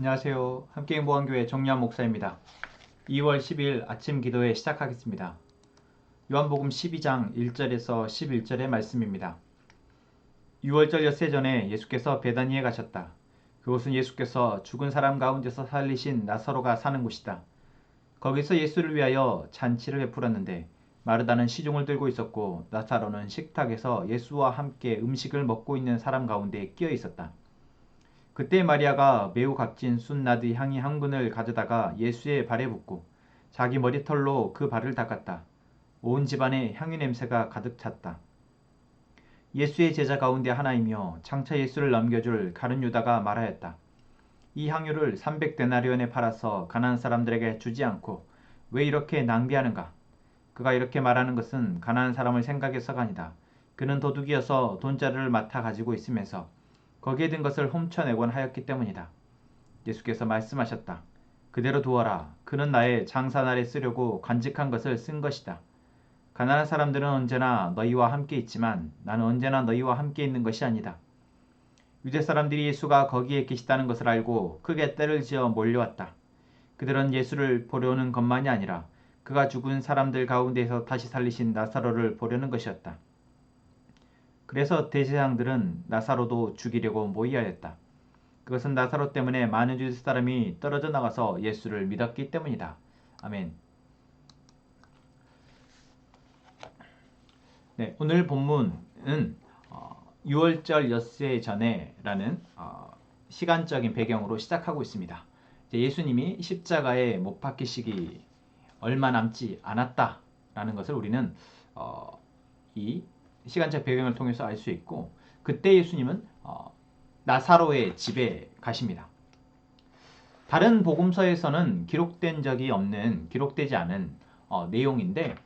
안녕하세요. 함께 보안교회 정유한 목사입니다. 2월 10일 아침 기도회 시작하겠습니다. 요한복음 12장 1절에서 11절의 말씀입니다. 6월절 엿새 전에 예수께서 베다니에 가셨다. 그곳은 예수께서 죽은 사람 가운데서 살리신 나사로가 사는 곳이다. 거기서 예수를 위하여 잔치를 베풀었는데 마르다는 시종을 들고 있었고 나사로는 식탁에서 예수와 함께 음식을 먹고 있는 사람 가운데 끼어 있었다. 그때 마리아가 매우 값진 순나드 향이 한 근을 가져다가 예수의 발에 붓고 자기 머리털로 그 발을 닦았다. 온 집안에 향유 냄새가 가득 찼다. 예수의 제자 가운데 하나이며 장차 예수를 넘겨줄 가른 유다가 말하였다. 이 향유를 300데나리온에 팔아서 가난한 사람들에게 주지 않고 왜 이렇게 낭비하는가? 그가 이렇게 말하는 것은 가난한 사람을 생각해서가 아니다. 그는 도둑이어서 돈자루를 맡아 가지고 있으면서 거기에 든 것을 훔쳐내곤 하였기 때문이다. 예수께서 말씀하셨다. 그대로 두어라. 그는 나의 장사날에 쓰려고 간직한 것을 쓴 것이다. 가난한 사람들은 언제나 너희와 함께 있지만 나는 언제나 너희와 함께 있는 것이 아니다. 유대 사람들이 예수가 거기에 계시다는 것을 알고 크게 때를 지어 몰려왔다. 그들은 예수를 보려는 것만이 아니라 그가 죽은 사람들 가운데에서 다시 살리신 나사로를 보려는 것이었다. 그래서 대제사장들은 나사로도 죽이려고 모의하였다. 그것은 나사로 때문에 많은 유대 사람이 떨어져 나가서 예수를 믿었기 때문이다. 아멘. 네, 오늘 본문은 6월절 엿새 전에라는 어, 시간적인 배경으로 시작하고 있습니다. 예수님이 십자가에 못 박히시기 얼마 남지 않았다라는 것을 우리는 어, 이 시간적 배경을 통해서 알 수 있고 그때 예수님은 어, 나사로의 집에 가십니다. 다른 복음서에서는 기록된 적이 없는 기록되지 않은 어, 내용인데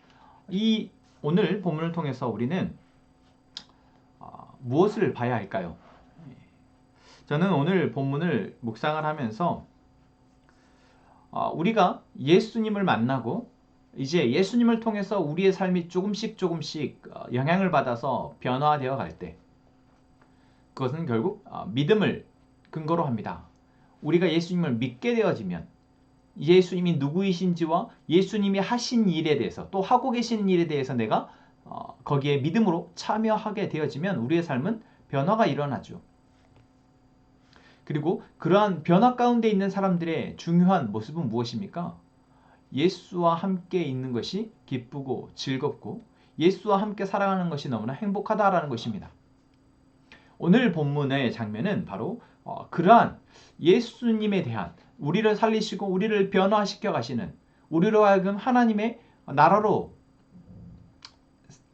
이 오늘 본문을 통해서 우리는 어, 무엇을 봐야 할까요? 저는 오늘 본문을 묵상을 하면서 어, 우리가 예수님을 만나고 이제 예수님을 통해서 우리의 삶이 조금씩 조금씩 어, 영향을 받아서 변화되어 갈 때 그것은 결국 어, 믿음을 근거로 합니다. 우리가 예수님을 믿게 되어지면 예수님이 누구이신지와 예수님이 하신 일에 대해서 또 하고 계신 일에 대해서 내가 거기에 믿음으로 참여하게 되어지면 우리의 삶은 변화가 일어나죠. 그리고 그러한 변화 가운데 있는 사람들의 중요한 모습은 무엇입니까? 예수와 함께 있는 것이 기쁘고 즐겁고 예수와 함께 살아가는 것이 너무나 행복하다라는 것입니다. 오늘 본문의 장면은 바로 어, 그러한 예수님에 대한 우리를 살리시고 우리를 변화시켜 가시는 우리로 하여금 하나님의 나라로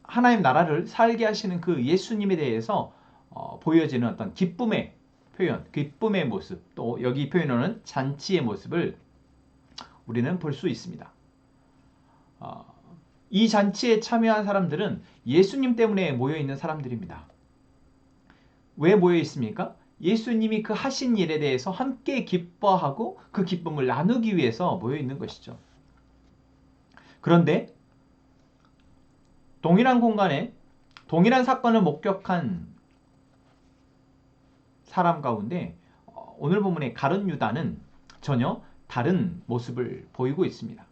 하나님 나라를 살게 하시는 그 예수님에 대해서 어, 보여지는 어떤 기쁨의 표현, 기쁨의 모습, 또 여기 표현하는 잔치의 모습을 우리는 볼 수 있습니다. 어, 이 잔치에 참여한 사람들은 예수님 때문에 모여 있는 사람들입니다. 왜 모여 있습니까? 예수님이 그 하신 일에 대해서 함께 기뻐하고 그 기쁨을 나누기 위해서 모여 있는 것이죠. 그런데 동일한 공간에 동일한 사건을 목격한 사람 가운데 어, 오늘 본문의 가른 유다는 전혀 다른 모습을 보이고 있습니다.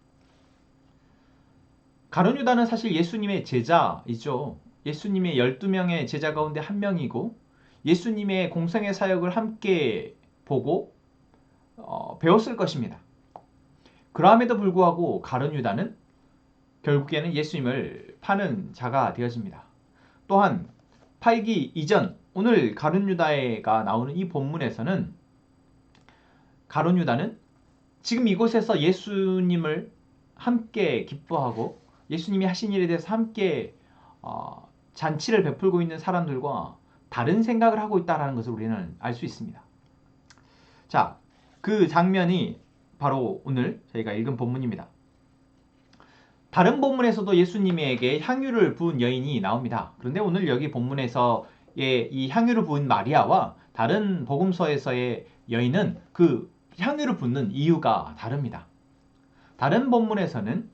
가룟 유다는 사실 예수님의 제자이죠. 예수님의 12명의 제자 가운데 한 명이고 예수님의 공생의 사역을 함께 보고 어, 배웠을 것입니다. 그럼에도 불구하고 가룟 유다는 결국에는 예수님을 파는 자가 되어집니다. 또한 팔기 이전 오늘 가룟 유다가 나오는 이 본문에서는 가룟 유다는 지금 이곳에서 예수님을 함께 기뻐하고 예수님이 하신 일에 대해서 함께 어, 잔치를 베풀고 있는 사람들과 다른 생각을 하고 있다는 것을 우리는 알 수 있습니다. 자, 그 장면이 바로 오늘 저희가 읽은 본문입니다. 다른 본문에서도 예수님에게 향유를 부은 여인이 나옵니다. 그런데 오늘 여기 본문에서의 이 향유를 부은 마리아와 다른 복음서에서의 여인은 그 향유를 붓는 이유가 다릅니다. 다른 본문에서는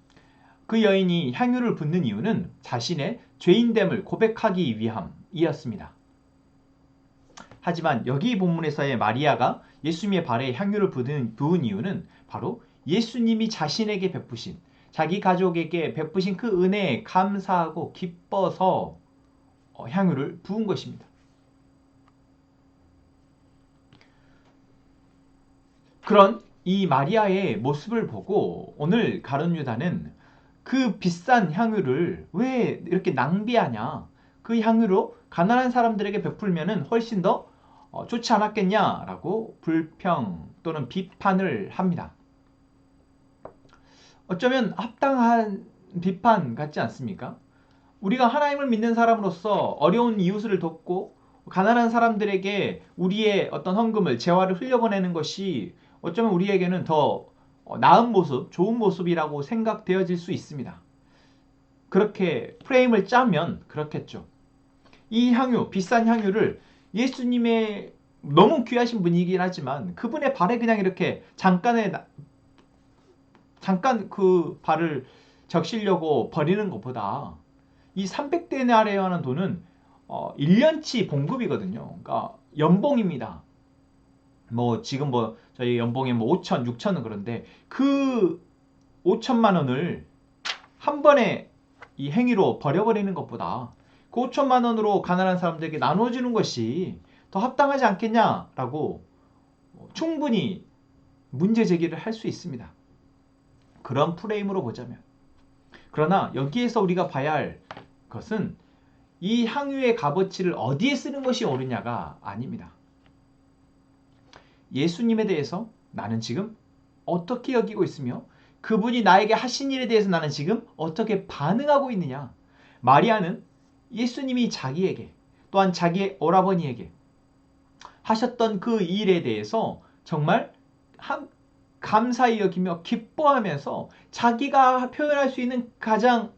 그 여인이 향유를 붓는 이유는 자신의 죄인됨을 고백하기 위함이었습니다. 하지만 여기 본문에서의 마리아가 예수님의 발에 향유를 부은, 부은 이유는 바로 예수님이 자신에게 베푸신 자기 가족에게 베푸신 그 은혜에 감사하고 기뻐서 어, 향유를 부은 것입니다. 그런 이 마리아의 모습을 보고 오늘 가론 유다는 그 비싼 향유를 왜 이렇게 낭비하냐? 그 향유로 가난한 사람들에게 베풀면은 훨씬 더 어, 좋지 않았겠냐라고 불평 또는 비판을 합니다. 어쩌면 합당한 비판 같지 않습니까? 우리가 하나님을 믿는 사람으로서 어려운 이웃을 돕고 가난한 사람들에게 우리의 어떤 헌금을 재화를 흘려보내는 것이 어쩌면 우리에게는 더 나은 모습, 좋은 모습이라고 생각되어질 수 있습니다. 그렇게 프레임을 짜면 그렇겠죠. 이 향유, 비싼 향유를 예수님의 너무 귀하신 분이긴 하지만 그분의 발에 그냥 이렇게 잠깐의 잠깐 그 발을 적시려고 버리는 것보다 이 300데나리라는 돈은 어 1년치 봉급이거든요. 그러니까 연봉입니다. 뭐 지금 뭐 저희 연봉이 뭐 5천, 6천은 그런데 그 5천만 원을 한 번에 이 행위로 버려버리는 것보다 그 5천만 원으로 가난한 사람들에게 나눠주는 것이 더 합당하지 않겠냐라고 충분히 문제 제기를 할 수 있습니다. 그런 프레임으로 보자면. 그러나 여기에서 우리가 봐야 할 것은 이 향유의 값어치를 어디에 쓰는 것이 옳으냐가 아닙니다. 예수님에 대해서 나는 지금 어떻게 여기고 있으며 그분이 나에게 하신 일에 대해서 나는 지금 어떻게 반응하고 있느냐. 마리아는 예수님이 자기에게 또한 자기의 오라버니에게 하셨던 그 일에 대해서 정말 감사히 여기며 기뻐하면서 자기가 표현할 수 있는 가장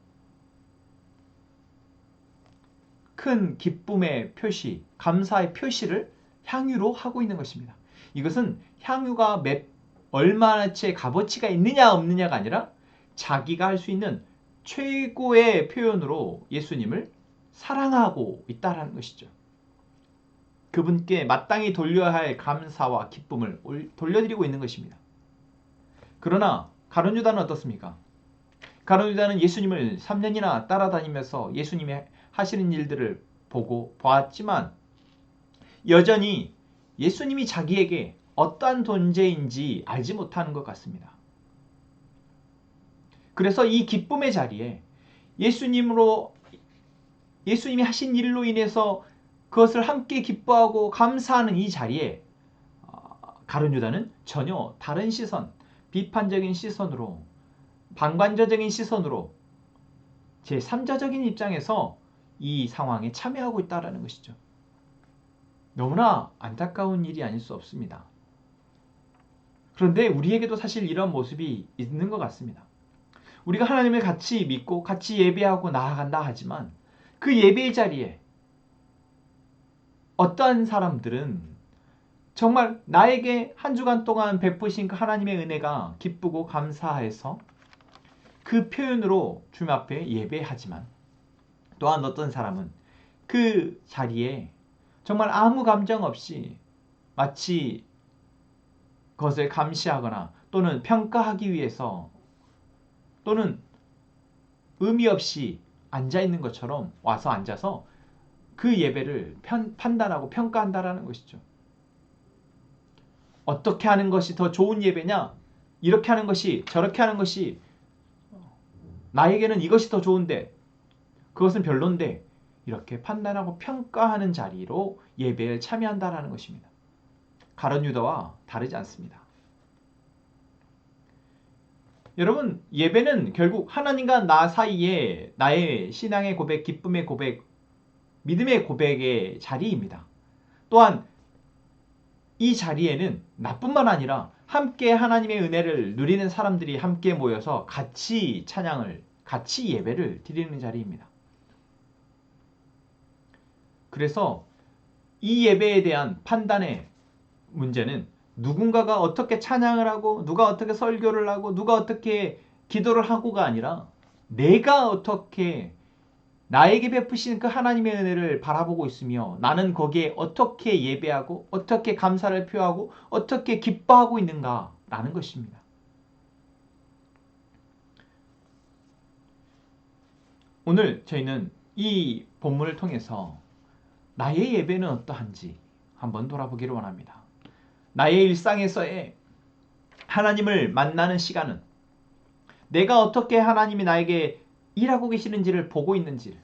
큰 기쁨의 표시, 감사의 표시를 향유로 하고 있는 것입니다. 이것은 향유가 몇 얼마나치의 값어치가 있느냐 없느냐가 아니라 자기가 할 수 있는 최고의 표현으로 예수님을 사랑하고 있다라는 것이죠. 그분께 마땅히 돌려야 할 감사와 기쁨을 돌려드리고 있는 것입니다. 그러나 가론 유다는 어떻습니까? 가론 유다는 예수님을 3년이나 따라다니면서 예수님이 하시는 일들을 보고 보았지만 여전히 예수님이 자기에게 어떠한 존재인지 알지 못하는 것 같습니다. 그래서 이 기쁨의 자리에 예수님으로 예수님이 하신 일로 인해서 그것을 함께 기뻐하고 감사하는 이 자리에 어, 가룟 유다는 전혀 다른 시선, 비판적인 시선으로 방관자적인 시선으로 제3자적인 입장에서 이 상황에 참여하고 있다는 것이죠. 너무나 안타까운 일이 아닐 수 없습니다. 그런데 우리에게도 사실 이런 모습이 있는 것 같습니다. 우리가 하나님을 같이 믿고 같이 예배하고 나아간다 하지만 그 예배의 자리에 어떠한 사람들은 정말 나에게 한 주간 동안 베푸신 그 하나님의 은혜가 기쁘고 감사해서 그 표현으로 주님 앞에 예배하지만 또한 어떤 사람은 그 자리에 정말 아무 감정 없이 마치 것을 감시하거나 또는 평가하기 위해서 또는 의미 없이 앉아 있는 것처럼 와서 앉아서 그 예배를 편, 판단하고 평가한다라는 것이죠. 어떻게 하는 것이 더 좋은 예배냐? 이렇게 하는 것이 저렇게 하는 것이 나에게는 이것이 더 좋은데 그것은 별론데 이렇게 판단하고 평가하는 자리로 예배에 참여한다라는 것입니다. 가론 유다와 다르지 않습니다. 여러분, 예배는 결국 하나님과 나 사이에 나의 신앙의 고백, 기쁨의 고백, 믿음의 고백의 자리입니다. 또한 이 자리에는 나뿐만 아니라 함께 하나님의 은혜를 누리는 사람들이 함께 모여서 같이 찬양을, 같이 예배를 드리는 자리입니다. 그래서 이 예배에 대한 판단의 문제는 누군가가 어떻게 찬양을 하고 누가 어떻게 설교를 하고 누가 어떻게 기도를 하고가 아니라 내가 어떻게 나에게 베푸신 그 하나님의 은혜를 바라보고 있으며 나는 거기에 어떻게 예배하고 어떻게 감사를 표하고 어떻게 기뻐하고 있는가라는 것입니다. 오늘 저희는 이 본문을 통해서 나의 예배는 어떠한지 한번 돌아보기를 원합니다. 나의 일상에서의 하나님을 만나는 시간은 내가 어떻게 하나님이 나에게 일하고 계시는지를 보고 있는지를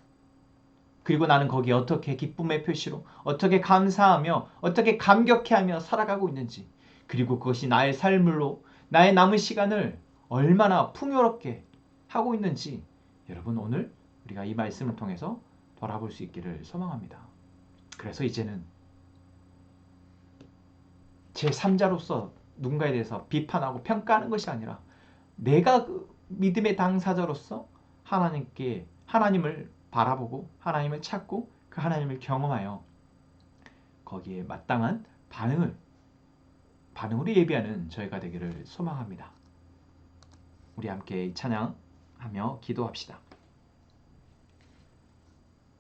그리고 나는 거기에 어떻게 기쁨의 표시로 어떻게 감사하며 어떻게 감격해하며 살아가고 있는지 그리고 그것이 나의 삶으로 나의 남은 시간을 얼마나 풍요롭게 하고 있는지 여러분 오늘 우리가 이 말씀을 통해서 돌아볼 수 있기를 소망합니다. 그래서 이제는 제 3자로서 누군가에 대해서 비판하고 평가하는 것이 아니라 내가 그 믿음의 당사자로서 하나님께 하나님을 바라보고 하나님을 찾고 그 하나님을 경험하여 거기에 마땅한 반응을 반응으로 예비하는 저희가 되기를 소망합니다. 우리 함께 찬양하며 기도합시다.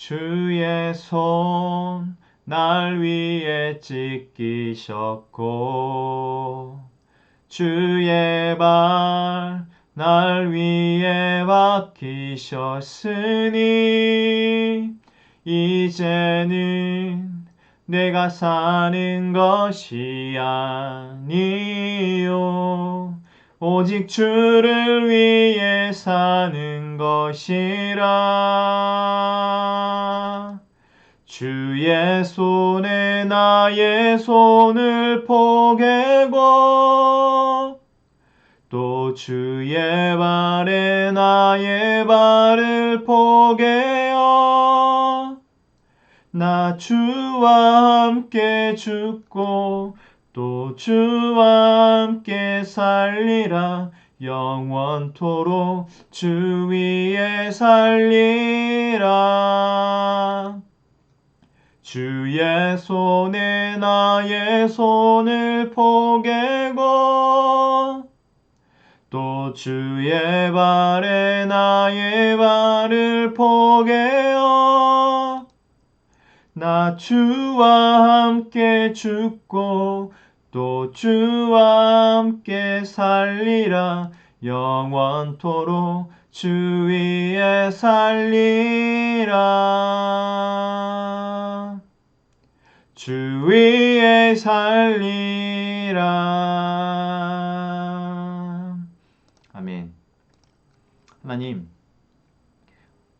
주의 손 날 위에 찢기셨고 주의 발 날 위에 박히셨으니 이제는 내가 사는 것이 아니요 오직 주를 위해 사는 것이라. 주의 손에 나의 손을 포개고 또 주의 발에 나의 발을 포개어 나 주와 함께 죽고 또 주와 함께 살리라. 영원토록 주 위에 살리라. 주의 손에 나의 손을 포개고 또 주의 발에 나의 발을 포개어 나 주와 함께 죽고 또 주와 함께 살리라. 영원토록 주 위에 살리라. 주 위에 살리라. 아멘. 하나님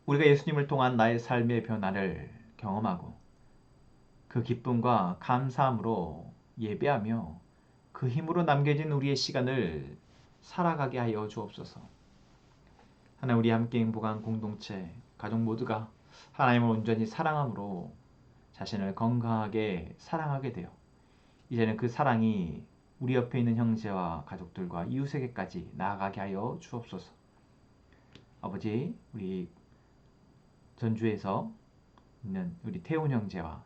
우리가 예수님을 통한 나의 삶의 변화를 경험하고 그 기쁨과 감사함으로 예배하며 그 힘으로 남겨진 우리의 시간을 살아가게 하여 주옵소서. 하나 우리 함께 행복한 공동체, 가족 모두가 하나님을 온전히 사랑함으로 자신을 건강하게 사랑하게 되어 이제는 그 사랑이 우리 옆에 있는 형제와 가족들과 이웃에게까지 나아가게 하여 주옵소서. 아버지, 우리 전주에서 있는 우리 태훈 형제와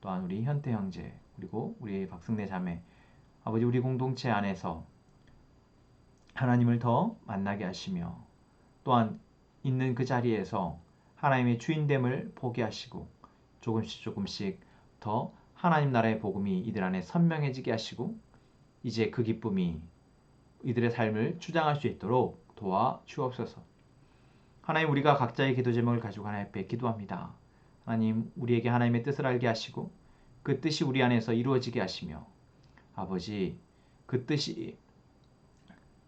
또한 우리 현태 형제 그리고 우리 박승래 자매 아버지 우리 공동체 안에서 하나님을 더 만나게 하시며 또한 있는 그 자리에서 하나님의 주인됨을 보게 하시고 조금씩 조금씩 더 하나님 나라의 복음이 이들 안에 선명해지게 하시고 이제 그 기쁨이 이들의 삶을 주장할 수 있도록 도와 주옵소서. 하나님 우리가 각자의 기도 제목을 가지고 하나님 앞에 기도합니다. 하나님 우리에게 하나님의 뜻을 알게 하시고 그 뜻이 우리 안에서 이루어지게 하시며 아버지 그 뜻이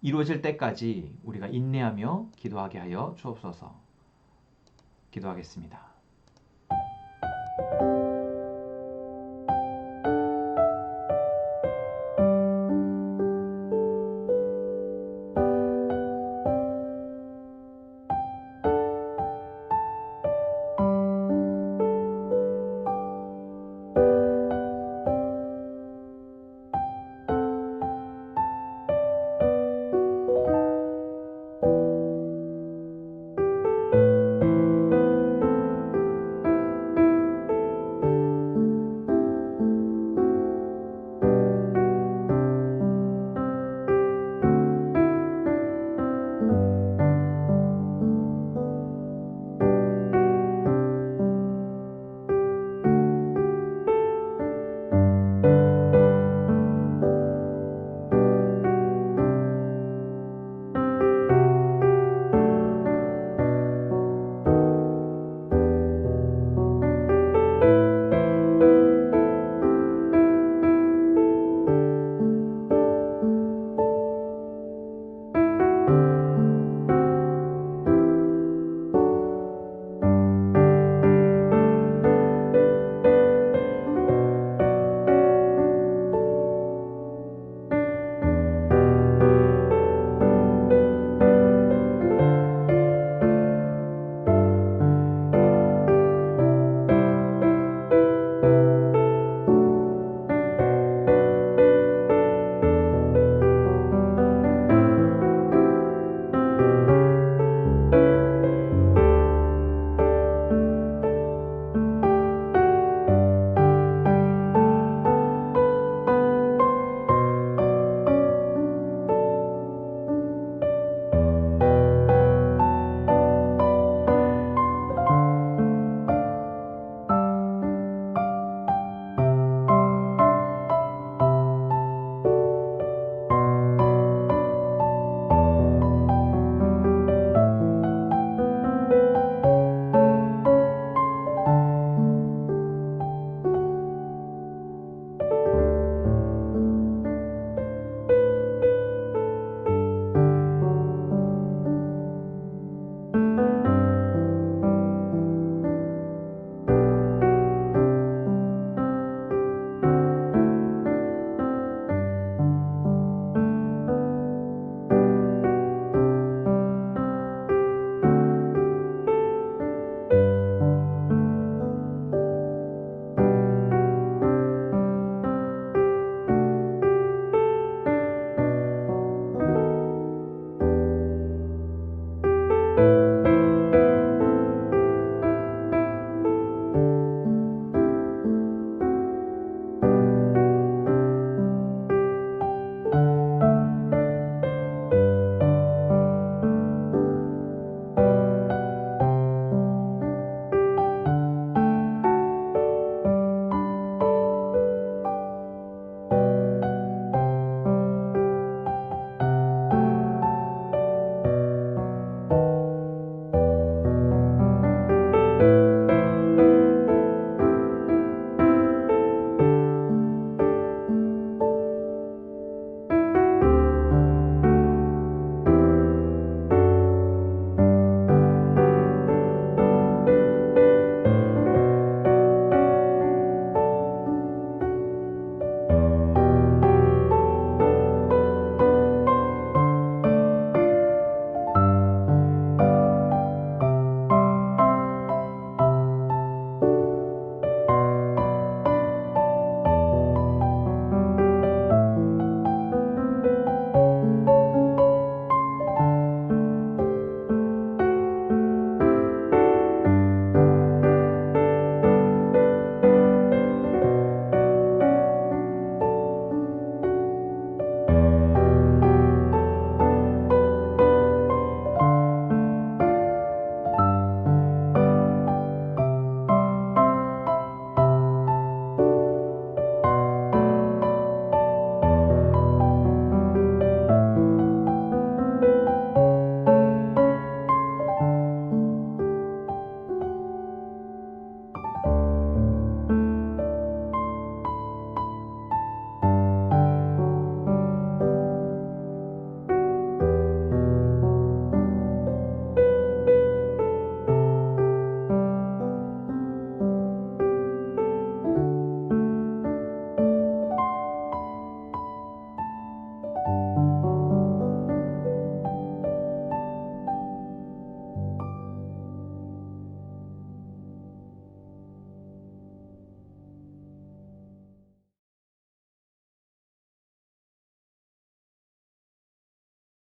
이루어질 때까지 우리가 인내하며 기도하게 하여 주옵소서. 기도하겠습니다.